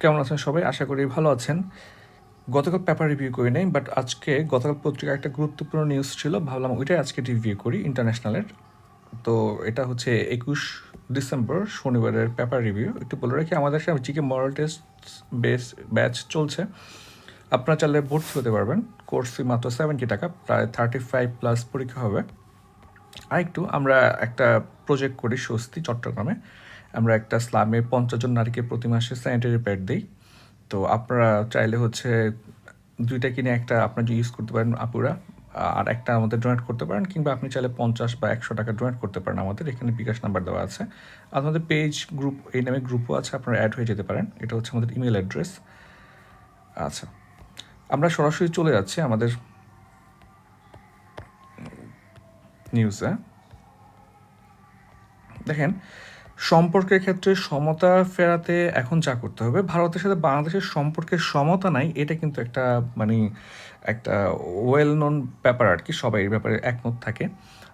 কেমন আছেন সবাই? আশা করি ভালো আছেন। গতকাল পেপার রিভিউ করি নাই বাট আজকে গতকাল পত্রিকায় একটা গুরুত্বপূর্ণ নিউজ ছিল। ভাবলাম ওইটাই আজকে রিভিউ করি ইন্টারন্যাশনালের তো এটা হচ্ছে একুশ ডিসেম্বর, শনিবারের পেপার রিভিউ একটু বলে রাখি, আমাদের সাথে GK moral test base batch চলছে। আপনারা চাইলে ভর্তি হতে পারবেন। কোর্স মাত্র সেভেন্টি টাকা, প্রায় থার্টি ফাইভ প্লাস পরীক্ষা হবে। আর একটু আমরা একটা প্রজেক্ট করি স্বস্তি, চট্টগ্রামে। আমরা একটা স্লামে পঞ্চাশ জন নারীকে প্রতি মাসে স্যানিটারি প্যাড দিই। তো আপনারা চাইলে হচ্ছে দুইটা কিনে একটা আপনার ইউজ করতে পারেন আপুরা, আর একটা আমাদের ডোনেট করতে পারেন, কিংবা আপনি চাইলে পঞ্চাশ বা একশো টাকা ডোনেট করতে পারেন আমাদের, এখানে বিকাশ নাম্বার দেওয়া আছে। আর আমাদের পেজ গ্রুপ এই নামে গ্রুপও আছে, আপনারা অ্যাড হয়ে যেতে পারেন। এটা হচ্ছে আমাদের ইমেল অ্যাড্রেস আচ্ছা আমরা সরাসরি চলে যাচ্ছি আমাদের নিউজে দেখেন সম্পর্কের ক্ষেত্রে সমতা ফেরাতে এখন যা করতে হবে, ভারতের সাথে বাংলাদেশের সম্পর্কের সমতা নাই, এটা কিন্তু একটা মানে একটা ওয়েল নোন ব্যাপার আর কি, সবাই এই ব্যাপারে একমত থাকে।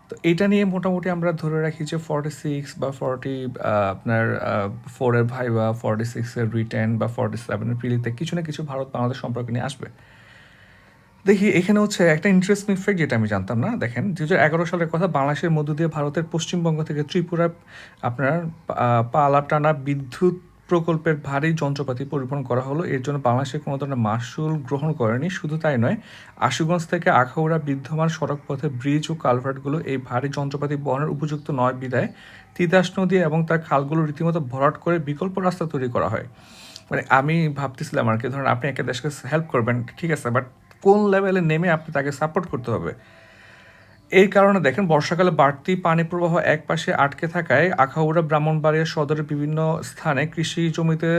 তো এটা নিয়ে মোটামুটি আমরা ধরে রাখি যে ফর্টি সিক্স বা ফর্টি আপনার ফোরের ভাই বা ফর্টি সিক্সের রিটেন বা ফর্টি সেভেনের প্রিলিতে কিছু না কিছু ভারত বাংলাদেশ সম্পর্ক নিয়ে আসবে। দেখি, এখানে হচ্ছে একটা ইন্টারেস্টিং ফ্যাক্ট যেটা আমি জানতাম না, দেখেন দু হাজার এগারো সালের কথা বাংলাদেশের মধ্য দিয়ে ভারতের পশ্চিমবঙ্গ থেকে ত্রিপুরা, আপনার পালাটানা বিদ্যুৎ প্রকল্পের ভারী যন্ত্রপাতি পরিবহন করা হলো। এর জন্য বাংলাদেশে কোনো ধরনের মাসুল গ্রহণ করেনি, শুধু তাই নয়, আশুগঞ্জ থেকে আখাউড়া বিদ্যমান সড়ক পথে ব্রিজ ও কালভার্টগুলো এই ভারী যন্ত্রপাতি বহনের উপযুক্ত নয় বিদায় তিতাস নদী এবং তার খালগুলো রীতিমতো ভরাট করে বিকল্প রাস্তা তৈরি করা হয়। মানে আমি ভাবতেছিলাম আর কি, ধরুন আপনি একটা দেশকে হেল্প করবেন, ঠিক আছে বাট কোন লেভেলে নেমে আপনি তাকে সাপোর্ট করতে হবে? এই কারণে দেখেন, বর্ষাকালে বাড়তি পানি প্রবাহ এক পাশে আটকে থাকায় আখাউড়া, ব্রাহ্মণবাড়িয়া সদরের বিভিন্ন স্থানে কৃষি জমিতে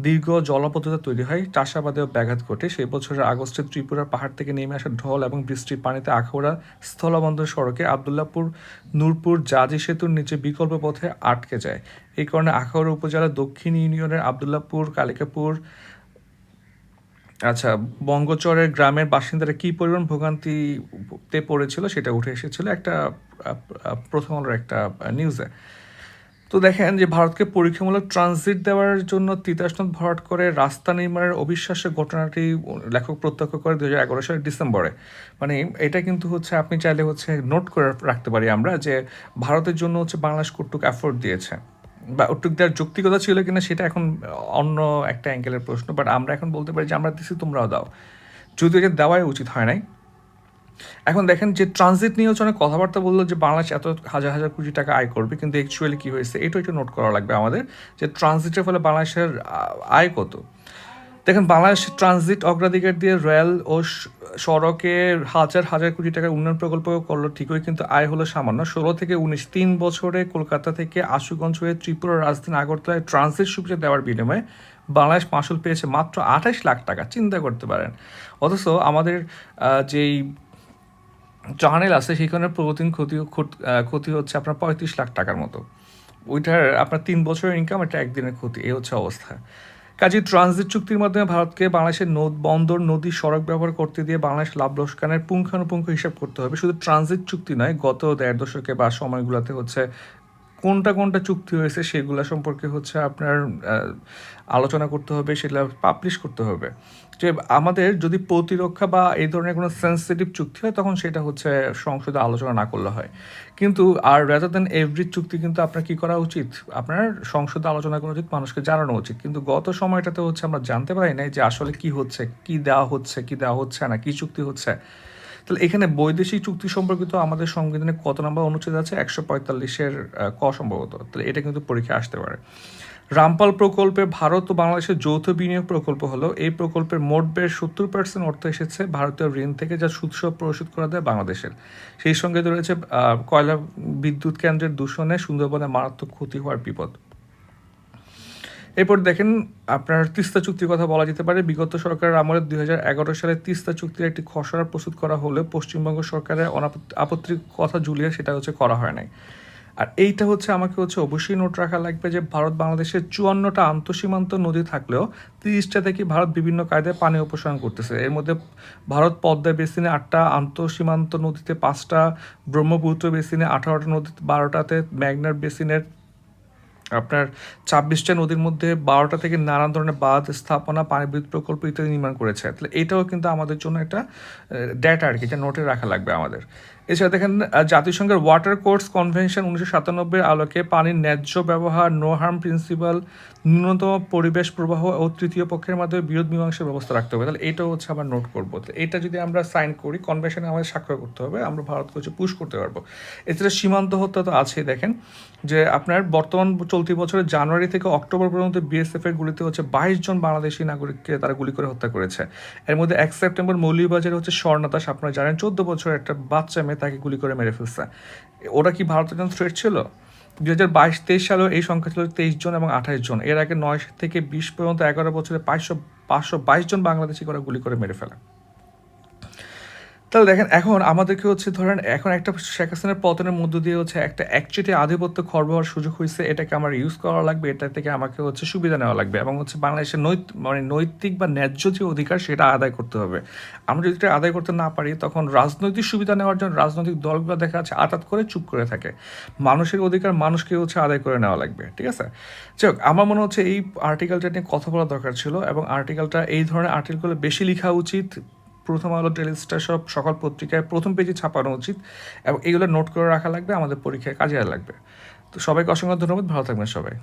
দীর্ঘ জলপদ্ধতি তৈরি হয়। চাষাবাদেও ব্যাঘাত ঘটে। সেই বছরের আগস্টে ত্রিপুরার পাহাড় থেকে নেমে আসা ঢল এবং বৃষ্টির পানিতে আখাউড়া স্থলবন্দর সড়কে আবদুল্লাপুর, নূরপুর, জাজি সেতুর নিচে বিকল্প পথে আটকে যায়। এই কারণে আখাউড়া উপজেলার দক্ষিণ ইউনিয়নের আবদুল্লাপুর, কালিকাপুর আচ্ছা বঙ্গচরের গ্রামের বাসিন্দারা কি পরিমাণ ভোগান্তিতে পড়েছিল সেটা উঠে এসেছিল একটা প্রথম আলোর একটা নিউজে তো দেখেন যে ভারতকে পরীক্ষামূলক ট্রানজিট দেওয়ার জন্য তিতাস নদ ভরাট করে রাস্তা নির্মাণের অবিশ্বাস্য ঘটনাটি লেখক প্রত্যক্ষ করে দু হাজার এগারো সালের ডিসেম্বরে। মানে এটা কিন্তু হচ্ছে, আপনি চাইলে হচ্ছে নোট করে রাখতে পারি আমরা যে ভারতের জন্য হচ্ছে বাংলাদেশ কর্তৃক অ্যাফোর্ড দিয়েছে। বা দেওয়ার যৌক্তিকতা ছিল কিনা সেটা এখন অন্য একটা অ্যাঙ্গেলের প্রশ্ন বাট আমরা এখন বলতে পারি যে আমরা দিছি, তোমরাও দাও। যদিও এটা দেওয়াই উচিত হয় নাই। এখন দেখেন যে ট্রানজিট নিয়ে হচ্ছে অনেক কথাবার্তা বলল যে বাংলাদেশ এত হাজার হাজার কোটি টাকা আয় করবে, কিন্তু অ্যাকচুয়ালি কী হয়েছে এটা একটু নোট করা লাগবে আমাদের, যে ট্রানজিটের ফলে বাংলাদেশের আয় কত। দেখেন বাংলাদেশ ট্রানজিট অগ্রাধিকার দিয়ে রেল ও সড়কে হাজার হাজার কোটি টাকার উন্নয়ন প্রকল্প করল ঠিকই, কিন্তু আয় হলো সামান্য। ষোলো থেকে উনিশ, তিন বছরে কলকাতা থেকে আশুগঞ্জ হয়ে ত্রিপুরা রাজধানী আগরতলায় ট্রানজিট সুবিধা দেওয়ার বিনিময়ে বাংলাদেশ মাসুল পেয়েছে মাত্র আঠাশ লাখ টাকা, চিন্তা করতে পারেন। অথচ আমাদের যেই চ্যানেল আছে, সেখানে প্রতিদিন ক্ষতি, ক্ষত- ক্ষতি হচ্ছে আপনার পঁয়ত্রিশ লাখ টাকার মতো। ওইটার আপনার তিন বছরের ইনকাম এটা একদিনের ক্ষতি, এই হচ্ছে অবস্থা। কাজে ট্রানজিট চুক্তির মাধ্যমে ভারতকে বাংলাদেশের নদ, বন্দর, নদী, সড়ক ব্যবহার করতে দিয়ে বাংলাদেশ লাভ লোকসানের পুঙ্খানুপুঙ্খ হিসাব করতে হবে। শুধু ট্রানজিট চুক্তি নয়, গত দেড় দশকে বা সময়গুলোতে হচ্ছে কোনটা কোনটা চুক্তি হয়েছে সেগুলো সম্পর্কে হচ্ছে আপনার আলোচনা করতে হবে, সেগুলো পাবলিশ করতে হবে। যে আমাদের যদি প্রতিরক্ষা বা এই ধরনের কোনো সেন্সিটিভ চুক্তি হয়, তখন সেটা হচ্ছে সংসদে আলোচনা না করলে হয়। কিন্তু, আর রাদার দেন এভরি চুক্তি কিন্তু আপনার কি করা উচিত? আপনার সংসদে আলোচনা করা উচিত, মানুষকে জানানো উচিত। কিন্তু গত সময়টাতে হচ্ছে আমরা জানতে পারি নাই যে আসলে কি হচ্ছে, কি দেওয়া হচ্ছে, কি দেওয়া হচ্ছে না, কি চুক্তি হচ্ছে। তাহলে এখানে বৈদেশিক চুক্তি সম্পর্কিত আমাদের সংবিধানে কত নম্বর অনুচ্ছেদ আছে? একশো পঁয়তাল্লিশের ক সম্ভবত। তাহলে এটা কিন্তু পরীক্ষা আসতে পারে। রামপাল প্রকল্পে ভারত ও বাংলাদেশের যৌথ বিনিয়োগ প্রকল্প হলো। এই প্রকল্পের মোট ব্যয়ের সত্তর পার্সেন্ট অর্থ এসেছে ভারতীয় ঋণ থেকে, যা সুদসহ পরিশোধ করা দেয় বাংলাদেশের। সেই সঙ্গে রয়েছে কয়লা বিদ্যুৎ কেন্দ্রের দূষণে সুন্দরবনে মারাত্মক ক্ষতি হওয়ার বিপদ। এরপর দেখেন আপনার তিস্তা চুক্তির কথা বলা যেতে পারে। বিগত সরকারের আমলে দুই হাজার এগারো সালে তিস্তা চুক্তির একটি খসড়া প্রস্তুত করা হলে পশ্চিমবঙ্গ সরকারের আপত্তির কথা ঝুলিয়ে সেটা হচ্ছে করা হয় নাই। আর এইটা হচ্ছে আমাকে হচ্ছে অবশ্যই নোট রাখা লাগবে যে, ভারত বাংলাদেশের চুয়ান্নটা আন্তঃসীমান্ত নদী থাকলেও তিরিশটা থেকে ভারত বিভিন্ন কায়দায় পানি অপসারণ করতেছে। এর মধ্যে ভারত পদ্মা বেসিনে আটটা, আন্তঃসীমান্ত নদীতে পাঁচটা, ব্রহ্মপুত্র বেসিনে আঠারোটা নদীতে বারোটাতে, ম্যাগনার বেসিনের আপনার ছাব্বিশটা নদীর মধ্যে বারোটা থেকে নানান ধরনের বাঁধ স্থাপনা পানি বিদ্যুৎ প্রকল্প ইত্যাদি নির্মাণ করেছে। তাহলে এটাও কিন্তু আমাদের জন্য একটা ডেটা আর কি, এটা নোটে রাখা লাগবে আমাদের। এছাড়া দেখেন জাতিসংঘের ওয়াটার কোর্স কনভেনশন উনিশশো সাতানব্বই আলোকে পানির ন্যায্য ব্যবহার নো হার্ম প্রিন্সিপাল ন্যূনতম পরিবেশ প্রবাহ ও তৃতীয় পক্ষের মাধ্যমে বিরোধ মীমাংসার ব্যবস্থা রাখতে হবে। তাহলে এটাও হচ্ছে আমরা নোট করব। এটা যদি আমরা সাইন করি কনভেনশনে আমাদের স্বাক্ষর করতে হবে, আমরা ভারতকে হচ্ছে পুশ করতে পারব। এছাড়া সীমান্ত হত্যা তো আছেই, দেখেন, যে আপনার বর্তমান চলতি বছরের জানুয়ারি থেকে অক্টোবর পর্যন্ত বিএসএফ এর গুলিতে হচ্ছে বাইশ জন বাংলাদেশি নাগরিককে তারা গুলি করে হত্যা করেছে। এর মধ্যে এক সেপ্টেম্বর মৌলভীবাজারে হচ্ছে স্বর্ণদাস আপনারা জানেন, চোদ্দ বছরের একটা বাচ্চা মেয়ে তাকে গুলি করে মেরে ফেলছে। ওরা কি ভারতের জন্য থ্রেট ছিল? দুই হাজার বাইশ, তেইশ সালেও এই সংখ্যা ছিল তেইশ জন এবং আঠাশ জন। এর আগে নয় থেকে বিশ পর্যন্ত এগারো বছরে পাঁচশো পাঁচশো বাইশ জন বাংলাদেশি করে গুলি করে মেরে ফেলে। তাহলে দেখেন, এখন আমাদেরকে হচ্ছে ধরেন, এখন একটা শেখ হাসিনার পতনের মধ্য দিয়ে হচ্ছে একটা একচেটে আধিপত্য খর্ব হওয়ার সুযোগ হয়েছে এটাকে আমার ইউজ করা লাগবে, এটা থেকে আমাকে হচ্ছে সুবিধা নেওয়া লাগবে এবং হচ্ছে বাংলাদেশের নৈত মানে নৈতিক বা ন্যায্য যে অধিকার সেটা আদায় করতে হবে। আমরা যদি এটা আদায় করতে না পারি, তখন রাজনৈতিক সুবিধা নেওয়ার জন্য রাজনৈতিক দলগুলো দেখা যাচ্ছে আতাত করে চুপ করে থাকে। মানুষের অধিকার মানুষকে হচ্ছে আদায় করে নেওয়া লাগবে, ঠিক আছে? যাই আমার মনে হচ্ছে এই আর্টিকেলটা নিয়ে কথা বলা দরকার ছিল এবং আর্টিকেলটা এই ধরনের আর্টিকেলগুলো বেশি লেখা উচিত প্রথম আলো টেলিস্টার সব সকল পত্রিকায় প্রথম পেজে ছাপানো উচিত এবং এগুলো নোট করে রাখা লাগবে, আমাদের পরীক্ষায় কাজে লাগবে। তো সবাইকে অসংখ্য ধন্যবাদ, ভালো থাকবেন সবাই।